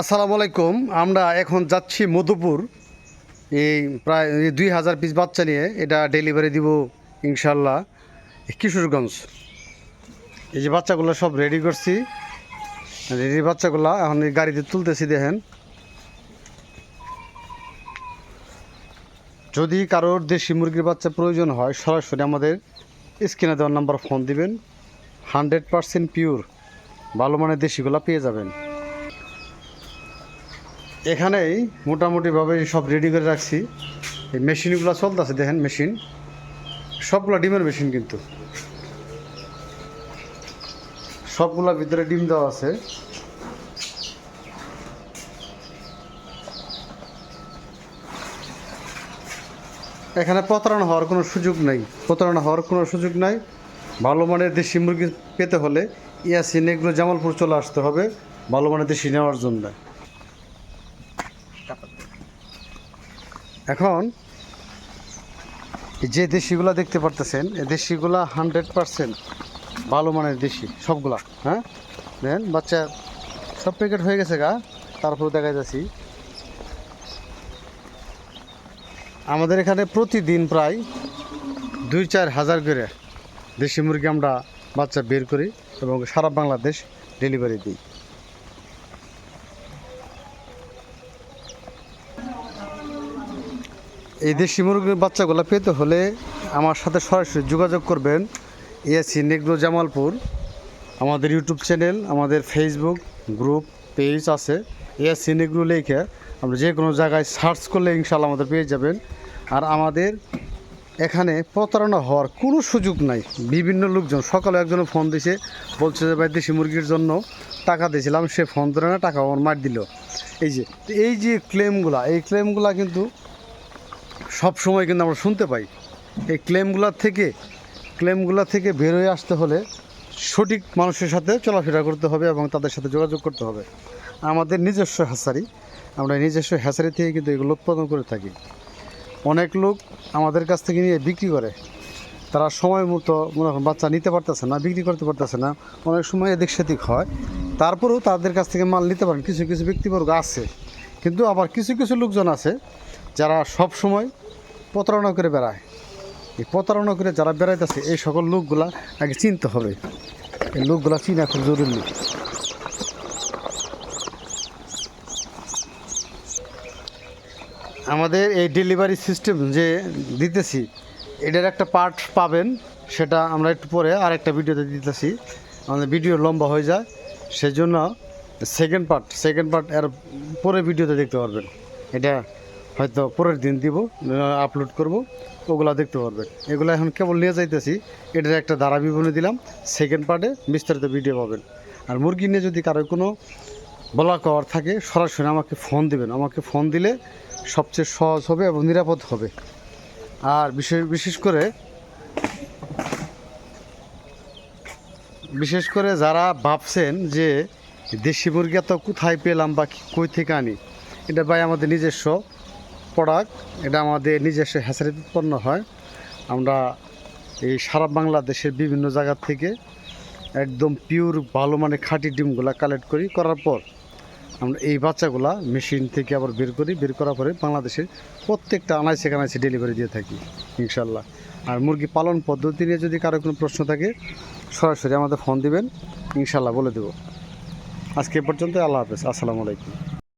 আসসালামু আলাইকুম। আমরা এখন যাচ্ছি মধুপুর। এই প্রায় দুই হাজার পিস বাচ্চা নিয়ে এটা ডেলিভারি দিব ইনশাল্লাহ কিশোরগঞ্জ। এই যে বাচ্চাগুলো সব রেডি করছি। রেডি বাচ্চাগুলো এখন এই গাড়িতে তুলতেছি, দেখেন। যদি কারোর দেশি মুরগির বাচ্চা প্রয়োজন হয়, সরাসরি আমাদের স্ক্রিনে দেওয়ার নাম্বার ফোন দিবেন। হান্ড্রেড পারসেন্ট পিওর ভালো মানের দেশিগুলো পেয়ে যাবেন। এখানেই মোটামুটিভাবে সব রেডি করে রাখছি। এই মেশিনগুলো চলতেছে, দেখেন মেশিন সবগুলো ডিমের মেশিন কিন্তু। সবগুলোর ভিতরে ডিম দেওয়া আছে। এখানে প্রতারণা হওয়ার কোনো সুযোগ নেই। প্রতারণা হওয়ার কোনো সুযোগ নাই। ভালো মানের দেশি মুরগি পেতে হলে ইয়াসিন, এগুলো জামালপুর চলে আসতে হবে। ভালো মানের দেশি নেওয়ার জন্য। এখন যে দেশিগুলা দেখতে পারতেছেন, এই দেশিগুলা হান্ড্রেড পারসেন্ট ভালো মানের দেশি, সবগুলা হ্যাঁ? দেন বাচ্চা সব প্যাকেট হয়ে গেছে গা, তারপর দেখা যাচ্ছি। আমাদের এখানে প্রতিদিন প্রায় দুই চার হাজার করে দেশি মুরগি আমরা বাচ্চা বের করি এবং সারা বাংলাদেশ ডেলিভারি দিই। এই দেশি মুরগির বাচ্চাগুলো পেতে হলে আমার সাথে সরাসরি যোগাযোগ করবেন। ইয়াসি নেগ্রো জামালপুর। আমাদের ইউটিউব চ্যানেল, আমাদের ফেসবুক গ্রুপ পেজ আছে। ইয়াসি নেগ্রো লেখে আমরা যে কোনো জায়গায় সার্চ করলে ইনশাল্লাহ আমাদের পেয়ে যাবেন। আর আমাদের এখানে প্রতারণা হওয়ার কোনো সুযোগ নাই। বিভিন্ন লোকজন, সকালে একজন ফোন দিছে, বলছে যে, ভাই, দেশি মুরগির জন্য টাকা দিয়েছিলাম, সে ফোন ধরে না, টাকা আমার মার দিল। এই যে এই যে ক্লেমগুলা এই ক্লেমগুলা কিন্তু সব সময় কিন্তু আমরা শুনতে পাই। এই ক্লেমগুলোর থেকে, ক্লেমগুলো থেকে বের হয়ে আসতে হলে সঠিক মানুষের সাথে চলাফেরা করতে হবে এবং তাদের সাথে যোগাযোগ করতে হবে। আমাদের নিজস্ব হ্যাচারি, আমরা নিজস্ব হ্যাচারি থেকে কিন্তু এগুলো উৎপাদন করে থাকি। অনেক লোক আমাদের কাছ থেকে নিয়ে বিক্রি করে। তারা সময় মতো মনে করেন বাচ্চা নিতে পারতেছে না, বিক্রি করতে পারতেছে না। অনেক সময় এদিক সেদিক হয়। তারপরেও তাদের কাছ থেকে মাল নিতে পারেন। কিছু কিছু ব্যক্তিবর্গ আছে। কিন্তু আবার কিছু কিছু লোকজন আছে যারা সব সময় প্রতারণা করে বেড়ায়, এই প্রতারণা করে যারা বেড়াইতেছে, এই সকল লোকগুলা আগে চিনতে হবে। এই লোকগুলা চিনা খুব জরুরি। আমাদের এই ডেলিভারি সিস্টেম যে দিতেছি, এটার একটা পার্ট পাবেন, সেটা আমরা একটু পরে আর একটা ভিডিওতে দিতেছি। আমাদের ভিডিও লম্বা হয়ে যায়, সেজন্য সেকেন্ড পার্ট সেকেন্ড পার্ট এর পরে ভিডিওতে দেখতে পারবেন। এটা হয়তো পরের দিন দিব আপলোড করব, ওগুলো দেখতে পারবেন। এগুলো এখন কেবল নিয়ে যাইতেছি, এটার একটা ধারা বিবরণী দিলাম সেকেন্ড পার্টে বিস্তারিত ভিডিও পাবেন। আর মুরগি নিয়ে যদি কারও কোনো বলা কওয়ার থাকে, সরাসরি আমাকে ফোন দিবেন। আমাকে ফোন দিলে সবচেয়ে সহজ হবে এবং নিরাপদ হবে। আর বিশেষ বিশেষ করে বিশেষ করে যারা ভাবছেন যে দেশি মুরগি এত কোথায় পেলাম বা কই থেকে আনি, এটা ভাই আমাদের নিজস্ব। প্রোডাক্ট, এটা আমাদের নিজস্ব হ্যাচারি উৎপন্ন হয়। আমরা এই সারা বাংলাদেশের বিভিন্ন জায়গা থেকে একদম পিওর ভালো মানে খাঁটি ডিমগুলা কালেক্ট করি। করার পর আমরা এই বাচ্চাগুলা মেশিন থেকে আবার বের করি। বের করার পরে বাংলাদেশের প্রত্যেকটা আনাইছে কানাইছে ডেলিভারি দিয়ে থাকি ইনশাল্লাহ আর মুরগি পালন পদ্ধতি নিয়ে যদি কারও কোনো প্রশ্ন থাকে, সরাসরি আমাদের ফোন দিবেন ইনশাল্লাহ বলে দেবো। আজকে পর্যন্ত আল্লাহ হাফেজ। আসসালামু আলাইকুম।